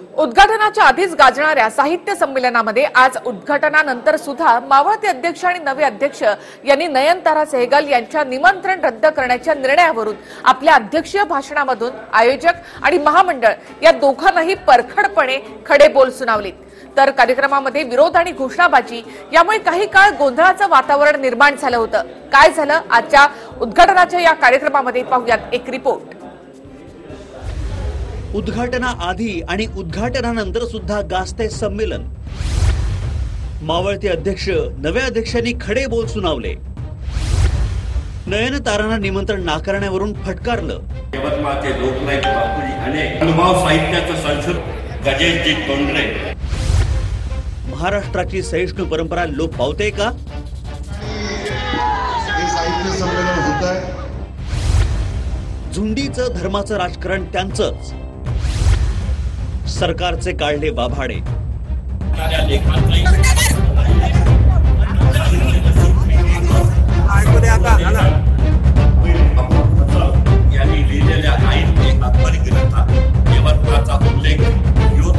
उद्घाटनाच्या आधीच गाजणाऱ्या साहित्य संमेलनामध्ये आज उद्घाटनानंतर सुद्धा मावळते अध्यक्ष आणि नवे अध्यक्ष यांनी नयनतारा सेहगल यांच्या निमंत्रण रद्द करण्याच्या निर्णयावरून आपल्या अध्यक्षीय भाषणामधून आयोजक आणि महामंडळ या दोघांनाही परखडपणे खडे बोल सुनावलीत. तर कार्यक्रमामध्ये विरोध आणि घोषणाबाजी यामुळे काही काळ गोंधळाचं वातावरण निर्माण झालं होतं. काय झालं? आजच्या उद्घाटनाच्या या कार्यक्रमामध्ये पाहूयात एक रिपोर्ट. उद्घाटनाआधी आणि उद्घाटनानंतर सुद्धा गाजते संमेलन. मावळते अध्यक्ष नव्या अध्यक्षांनी खडे बोल सुनावले. नयन तारांना निमंत्रण नाकारण्यावरून फटकारलं. यवतमाळचे लोकनायक बापूजी अनुभव साहित्याचं संशोधक गजेशजी तोंडरे महाराष्ट्राची सहिष्णू परंपरा लोप पावते का? साहित्य संमेलन होत आहे झुंडीचं धर्माचं राजकारण त्यांचंच. सरकारचे काढले बाभाडे. यो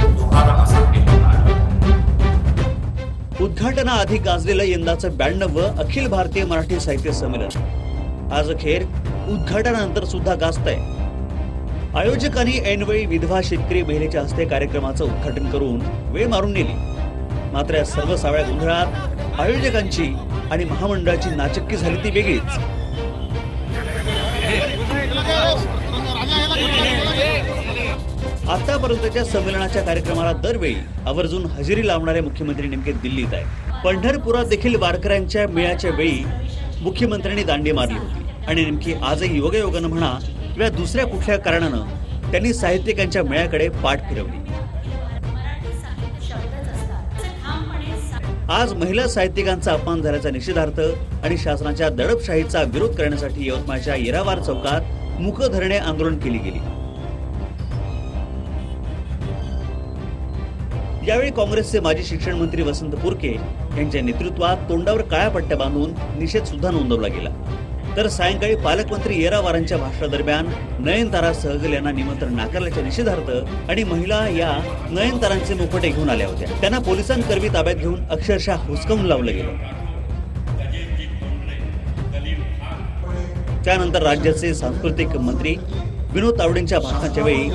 उद्घाटनाआधी गाजलेलं यंदाचं ब्याण्णव अखिल भारतीय मराठी साहित्य संमेलन. आज अखेर उद्घाटनानंतर सुद्धा गाजतंय. आयोजकांनी ऐनवेळी विधवा शेतकरी महिलेच्या हस्ते कार्यक्रमाचं उद्घाटन करून वेळ मारून नेली. मात्र या सर्व सावळ्या गोंधळात आयोजकांची आणि महामंडळाची नाचक्की झाली ती वेगळीच. आतापर्यंतच्या संमेलनाच्या कार्यक्रमाला दरवेळी आवर्जून हजेरी लावणारे मुख्यमंत्री नेमके दिल्लीत आहे पंढरपुरात देखील वारकऱ्यांच्या मेळ्याच्या वेळी मुख्यमंत्र्यांनी दांडी मारली होती. आणि नेमकी आजही योगायोगानं म्हणा किंवा दुसऱ्या कुठल्या कारणानं त्यांनी साहित्यिकांच्या मेळ्याकडे पाठ फिरवली. आज महिला साहित्यिकांचा अपमान झाल्याचा निषेधार्थ आणि शासनाच्या दडपशाहीचा विरोध करण्यासाठी यवतमाळच्या येरावार चौकात मुखधरणे आंदोलन केली गेली. यावेळी काँग्रेसचे माजी शिक्षण मंत्री वसंत पुरके यांच्या नेतृत्वात तोंडावर काळ्या पट्ट्या बांधून निषेध सुद्धा नोंदवला गेला. तर सायंकाळी पालकमंत्री येरावारांच्या भाषणादरम्यान नयनतारा सहगल यांना निमंत्रण नाकारल्याच्या निषेधार्थ आणि महिला या नयनतारांचे मुखटे घेऊन आल्या होत्या. त्यांना पोलिसांकरवी ताब्यात घेऊन अक्षरशः हुसकावून लावलं गेलं. त्यानंतर राज्याचे सांस्कृतिक मंत्री विनोद तावडेंच्या भाषणाच्या वेळी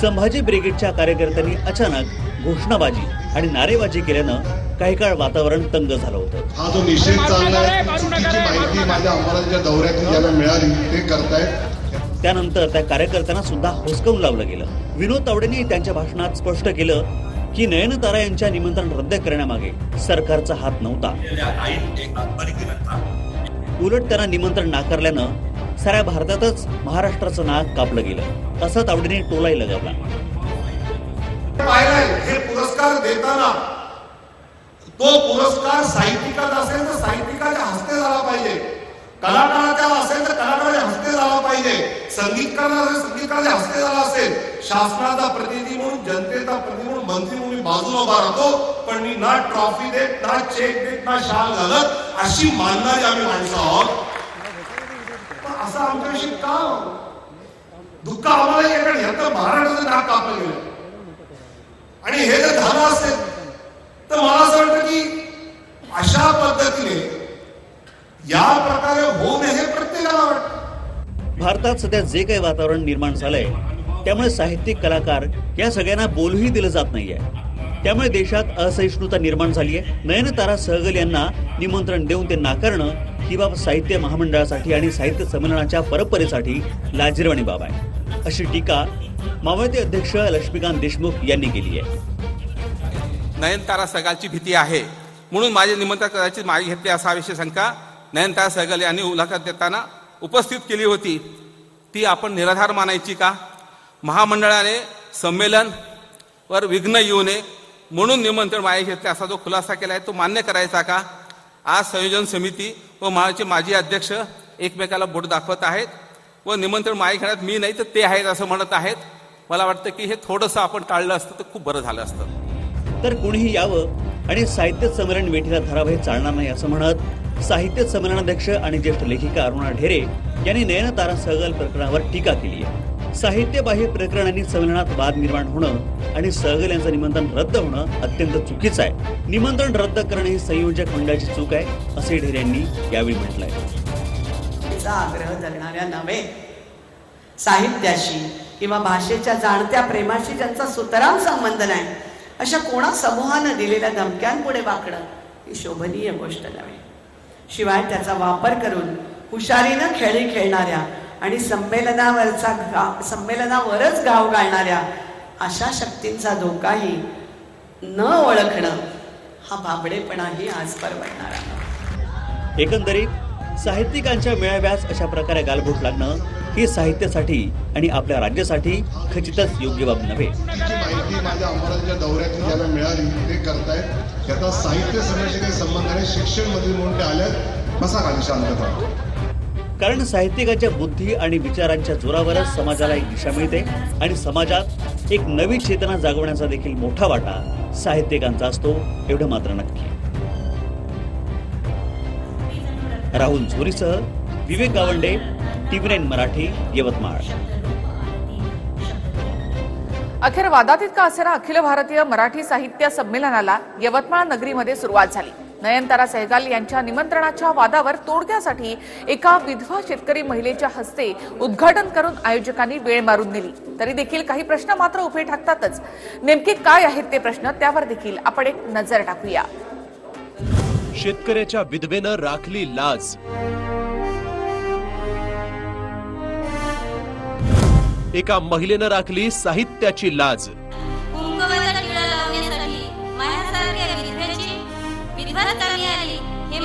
संभाजी ब्रिगेडच्या कार्यकर्त्यांनी अचानक घोषणाबाजी आणि नारेबाजी केल्यानं काही काळ वातावरण तंग झालं होतं. हा जो निषेध चाललाय माहिती माझ्या दौऱ्यातून ज्याला मिळाली ते करतायत. त्यानंतर त्या कार्यकर्त्यांना सुद्धा हुसकावून लावलं गेलं. विनोद तावडेंनी त्यांच्या भाषणात स्पष्ट केलं की नयनतारा यांच्या निमंत्रण रद्द करण्यामागे सरकारचा हात नव्हता. उलट त्यांना निमंत्रण नाकारल्यानं साऱ्या भारतातच महाराष्ट्राचं नाक कापलं गेलं. असं तावडेने टोलाही लगावला हे पुरस्कार देताना तो पुरस्कार साहित्यिकाचा असेल तर साहित्यिकाच्या हस्ते झाला पाहिजे. कलाकाराच्या असेल तर कलाकाराच्या हस्ते झाला पाहिजे. संगीतकाराचा असेल संगीतकाराच्या हस्ते झाला असेल. शासनाचा प्रतिनिधी म्हणून जनतेचा प्रतिनिधी म्हणून मंत्री म्हणून मी बाजूला उभा राहतो. पण मी ना ट्रॉफी देत ना चेक देत ना शाल घालत अशी मानणारी आम्ही माणसं आहोत. असं आमच्याशी का? दुःख आम्हाला येतं ह्याचं महाराष्ट्राचं नाक कापलं गेलं. आणि हे जर झालं असेल तर मला असं वाटतं की अशा पद्धतीने या प्रकारे होऊ नये हे प्रत्येकाला वाटतं. भारतात सध्या जे काही वातावरण निर्माण झालंय त्यामुळे साहित्यिक कलाकार या सगळ्यांना बोलूही दिलं जात नाहीये. त्यामुळे देशात असहिष्णुता निर्माण झाली आहे नयनतारा सहगल यांना निमंत्रण देऊन ते नाकारणं ही बाब साहित्य महामंडळासाठी आणि साहित्य संमेलनाच्या परंपरेसाठी लाजिरवाणी बाब आहे. अशी टीका मावळते अध्यक्ष लक्ष्मीकांत देशमुख यांनी केली आहे. नयनतारा सहगालची भीती आहे. म्हणून माझे निमंत्रण कदाचित मागे घेतले असाविषयी शंका नयनतारा सहगल यांनी मुलाखत देताना उपस्थित केली होती. ती आपण निराधार मानायची का? महामंडळाने संमेलन वर विघ्न येऊ नये म्हणून निमंत्रण मागे घेतले असा जो खुलासा केला आहे तो मान्य करायचा का? आज संयोजन समिती व महाचे माजी अध्यक्ष एकमेकाला बोट दाखवत आहेत व निमंत्रण मागे घेण्यात मी नाही तर ते आहेत असं म्हणत आहेत. मला वाटतं की हे थोडंसं आपण टाळलं असतं तर खूप बरं झालं असतं. तर कुणीही यावं आणि साहित्य संमेलन वेठीला धरावं चालणार नाही असं म्हणत साहित्य संमेलनाध्यक्ष आणि ज्येष्ठ लेखिका अरुणा ढेरे यांनी नयनतारा सहगल प्रकरणावर टीका केली आहे. साहित्यबाह्य प्रकरणांनी संमेलनात वाद निर्माण होणं आणि सहगल यांचं निमंत्रण रद्द होणं अत्यंत चुकीचं आहे. निमंत्रण रद्द करणं ही संयोजक मंडळाची चूक आहे असे ढेरे यांनी यावेळी म्हटलंय. आग्रह धरणाऱ्या नव्हे साहित्याशी किंवा भाषेच्या जाणत्या प्रेमाशी ज्यांचा सुतराम संबंध नाही अशा कोणा समूहानं दिलेल्या धमक्यांपुढे वाकणं ही शोभनीय गोष्ट नव्हे. शिवाय त्याचा वापर करून हुशारीनं खेळी खेळणाऱ्या आणि संमेलनावरचा घा संमेलनावरच घाव घालणाऱ्या अशा शक्तींचा धोकाही न ओळखणं हा भाबडेपणाही आज परवडणारा एकंदरीत साहित्यिकांच्या मेळाव्यास अशा प्रकारे गालबोट लागणं ही साहित्यासाठी आणि आपल्या राज्यासाठी खचितच योग्य बाब नव्हे. जी माहिती माझ्या अमरावतीच्या दौऱ्यातून ज्याला मिळाली ते करतायत. त्याचा साहित्य संघटने संबंधाने शिक्षण मंत्री म्हणून ते आल्यात बसा खाली शांतता कारण साहित्यिकाच्या बुद्धी आणि विचारांच्या जोरावरच समाजाला एक दिशा मिळते आणि समाजात एक नवी चेतना जागवण्याचा देखील मोठा वाटा साहित्यिकांचा असतो एवढं मात्र नक्की. राहुल झोरीसह विवेक गावंडे टीव्ही नाईन मराठी यवतमाळ. अखेर वादातीत असेना अखिल भारतीय मराठी साहित्य संमेलनाला यवतमाळ नगरीमध्ये सुरुवात झाली. नयनतारा सहगाल यांच्या निमंत्रणाच्या वादावर तोडग्यासाठी एका विधवा शेतकरी महिलेच्या हस्ते उद्घाटन करून आयोजकांनी वेळ मारून दिली. तरी देखील काही प्रश्न मात्र उभे ठाकतातच. नेमके काय आहेत ते प्रश्न त्यावर देखील आपण एक नजर टाकूया. शेतकऱ्याच्या विधवेनं राखली लाज. एका महिलेनं राखली साहित्याची लाज. हे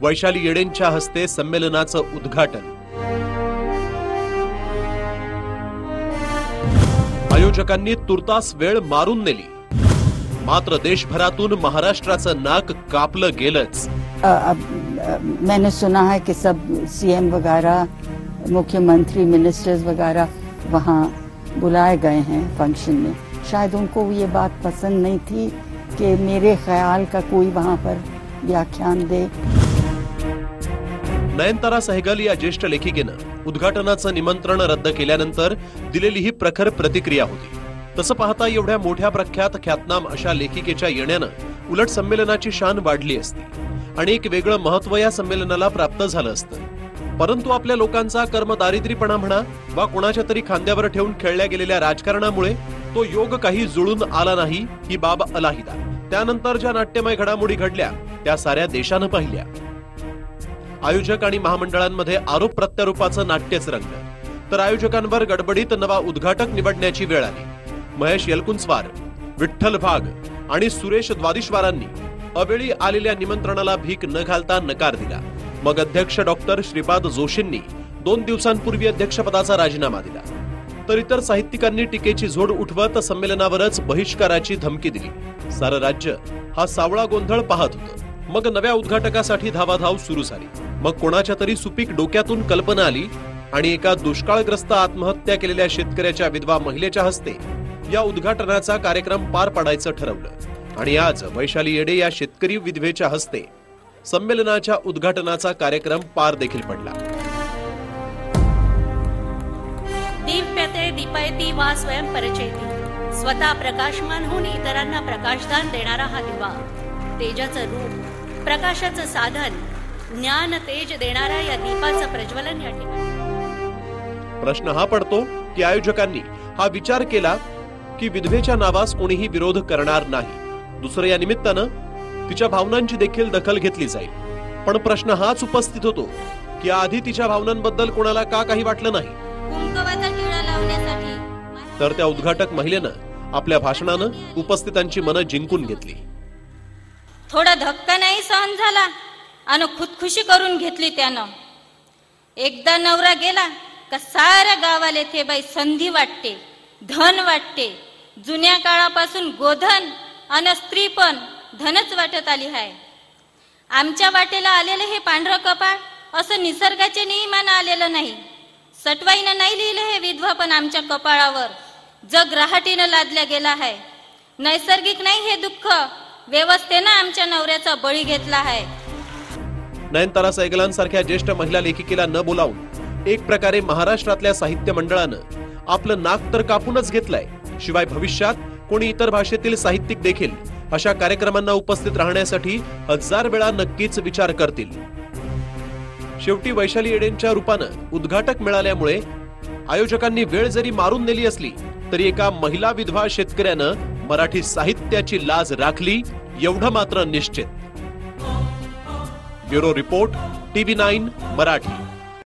वैशाली येडेंच्या हस्ते संमेलनाचं उद्घाटन. आयोजकांनी तुर्तास वेळ मारून नेली. मात्र देशभरातून महाराष्ट्राचं नाक कापलं गेलंच. मैंने सुना है कि सब सीएम वगैरह, मुख्यमंत्री मिनिस्टर्स वगैरह वहाँ बुलाए गए हैं फ़ंक्शन में। शायद उनको ये बात पसंद नहीं थी कि मेरे ख्याल का कोई वहाँ पर व्याख्यान दे। नयनतारा सहगल या ज्येष्ठ लेखिकेनं उद्घाटनाचं निमंत्रण रद्द केल्यानंतर दिलेली ही प्रखर प्रतिक्रिया होती. तसं पाहता एवढ्या मोठ्या प्रख्यात ख्यातनाम अशा लेखिकेच्या येण्यानं उलट संमेलनाची शान वाढली असती. आणि एक वेगळं महत्त्व या संमेलनाला प्राप्त झालं असतं. परंतु आपल्या लोकांचा कर्म दारिद्र्यपणा म्हणा वा कोणाच्या तरी खांद्यावर ठेवून खेळल्या गेलेल्या राजकारणामुळे तो योग काही जुळून आला नाही ही बाब अलाहिदा. त्यानंतर ज्या नाट्यमय घडामोडी घडल्या त्या साऱ्या देशानं पाहिल्या. आयोजक आणि महामंडळांमध्ये आरोप प्रत्यारोपाचं नाट्यच रंगलं तर आयोजकांवर गडबडीत नवा उद्घाटक निवडण्याची वेळ आली. महेश यलकुंचवार विठ्ठल भाग आणि सुरेश द्वादिश्वारांनी अवेळी आलेल्या निमंत्रणाला भीक न घालता नकार दिला. मग अध्यक्ष डॉक्टर श्रीपाद जोशींनी दोन दिवसांपूर्वी अध्यक्षपदाचा राजीनामा दिला. तर इतर साहित्यिकांनी टीकेची झोड उठवत संमेलनावरच बहिष्काराची धमकी दिली. सारं राज्य हा सावळा गोंधळ पाहत होतं. मग नव्या उद्घाटकासाठी धावाधाव सुरू झाली. मग कोणाच्या तरी सुपीक डोक्यातून कल्पना आली आणि एका दुष्काळग्रस्त आत्महत्या केलेल्या शेतकऱ्याच्या विधवा महिलेच्या हस्ते या उद्घाटनाचा कार्यक्रम पार पाडायचं ठरवलं. आणि आज वैशाली येडे या शेतकरी विधवेच्या हस्ते संमेलनाच्या उद्घाटनाचा कार्यक्रम पार देखील पडला. दीप्यते वा स्वतः प्रकाशमान होऊन इतरांना प्रकाशदान देणारा हा दिवा तेजाचं रूप प्रकाशाचं साधन ज्ञान तेज देणाऱ्या या दीपाचं प्रज्वलन या ठिकाणी. प्रश्न हा पडतो की आयोजकांनी हा विचार केला की विधवेच्या नावास कोणीही विरोध करणार नाही. दुसरं या निमित्तानं तिच्या भावनांची देखील दखल घेतली जाईल. पण प्रश्न हाच उपस्थित होतो की आधी तिच्या भावनांबद्दल कोणाला का काही वाटलं नाही? तर त्या उद्घाटक महिलेनं आपल्या भाषणानं उपस्थितांची मनं जिंकून घेतली. थोडा धक्का नाही सहन झाला आणि खुदखुशी करून घेतली त्यानं. एकदा नवरा गेला का साऱ्या गावाला ते बाई संधी वाटते धन वाटते. जुन्या काळापासून गोधन आणि स्त्री पण धनच वाटत आली आहे आमच्या वाटेला आलेलं हे पांढरं कपाळ असं निसर्गाचे नियमानं आलेलं नाही. सटवाईनं नाही लिहिलं हे विधवा पण आमच्या कपाळावर. जग रहाटीनं लादल्या गेला आहे नैसर्गिक नाही हे दुःख. व्यवस्थेनं आमच्या नवऱ्याचा बळी घेतला आहे नयनतारा सैगलांसारख्या ज्येष्ठ महिला लेखिकेला न बोलावून एक प्रकारे महाराष्ट्रातल्या साहित्य मंडळानं आपलं नाक तर कापूनच घेतलंय. शिवाय भविष्यात कोणी इतर भाषेतील साहित्यिक देखील अशा कार्यक्रमांना उपस्थित राहण्यासाठी हजार वेळा नक्कीच विचार करतील. शेवटी वैशाली येडेंच्या रूपानं उद्घाटक मिळाल्यामुळे आयोजकांनी वेळ जरी मारून नेली असली तरी एका महिला विधवा शेतकऱ्यानं मराठी साहित्याची लाज राखली एवढं मात्र निश्चित. Bureau report TV nine Marathi.